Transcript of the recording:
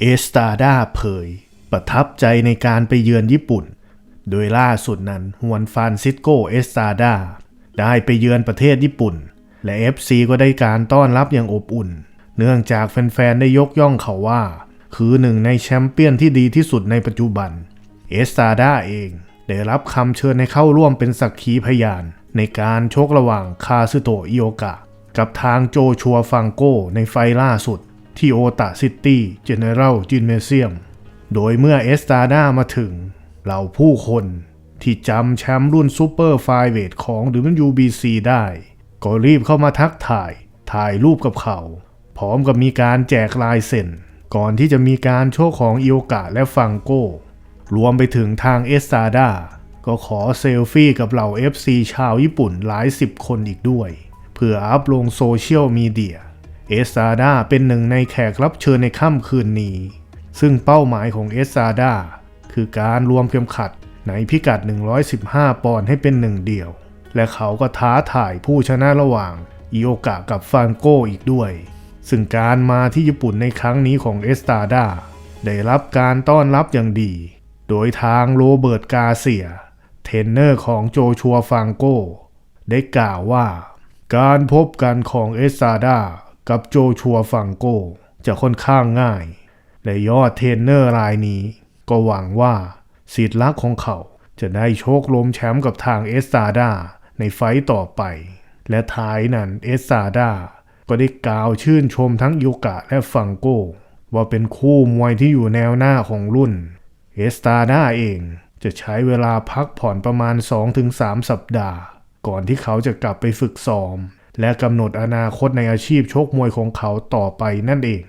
เอสตาดาเผย ประทับใจในการไปเยือนญี่ปุ่น โดยล่าสุดนั้นฮวนฟานซิสโกเอสตาดาได้ไปเยือนประเทศญี่ปุ่น และ FC ก็ได้การต้อนรับอย่างอบอุ่น เนื่องจากแฟนๆ ได้ยกย่องเขาว่า คือหนึ่งในแชมเปี้ยนที่ดีที่สุดในปัจจุบัน เอสตาดาเองได้รับคำเชิญให้เข้าร่วมเป็นสักขีพยาน ในการชกระหว่างคาซึโตะอิโอกะ กับทางโจชัวฟังโกในไฟล่าสุด ที่โอตาซิตี้เจเนอเรลจินเมเซียม โดยเมื่อเอสตาดามาถึง เหล่าผู้คนที่จำแชมป์รุ่นซูเปอร์ไฟเวทของ WBC ได้ ก็รีบเข้ามาทักถ่าย ถ่ายรูปกับเขา พร้อมกับมีการแจกลายเซ็นก่อนที่จะมีการโชว์ของอิโอกะและฟังโกรวมไปถึงทางเอสตาดาก็ขอเซลฟี่กับเหล่า FC ชาวญี่ปุ่นหลายสิบคนอีกด้วย เพื่ออัพลงโซเชียลมีเดีย เอสซาดาเป็นหนึ่งในแขกรับเชิญในค่ำคืนนี้ ซึ่งเป้าหมายของเอสซาดาคือการรวมเข็มขัดในพิกัด 115 ปอนด์ให้เป็นหนึ่งเดียว และเขาก็ท้าถ่ายผู้ชนะระหว่างอิโอกะกับฟานโกอีกด้วย ซึ่งการมาที่ญี่ปุ่นในครั้งนี้ของเอสตาดาได้รับการต้อนรับอย่างดี โดยทางโรเบิร์ตกาเซีย เทรนเนอร์ของโจชัวฟังโก ได้กล่าวว่า การพบกันของเอสซาดา กับโจชัวฟังโกจะค่อนข้างง่าย และยอดเทรนเนอร์รายนี้ ก็หวังว่าสิทธิ์รักของเขาจะได้โชคลมแชมป์กับทางเอสซาดาในไฟต์ต่อไป และท้ายนั้นเอสซาดาก็ได้กล่าวชื่นชมทั้งยูกะและฟังโกว่าเป็นคู่มวยที่อยู่แนวหน้าของรุ่น เอสตาดาเองจะใช้เวลาพักผ่อนประมาณ 2-3 สัปดาห์ ก่อนที่เขาจะกลับไปฝึกซ้อม และกำหนดอนาคตในอาชีพชกมวยของเขาต่อไปนั่นเอง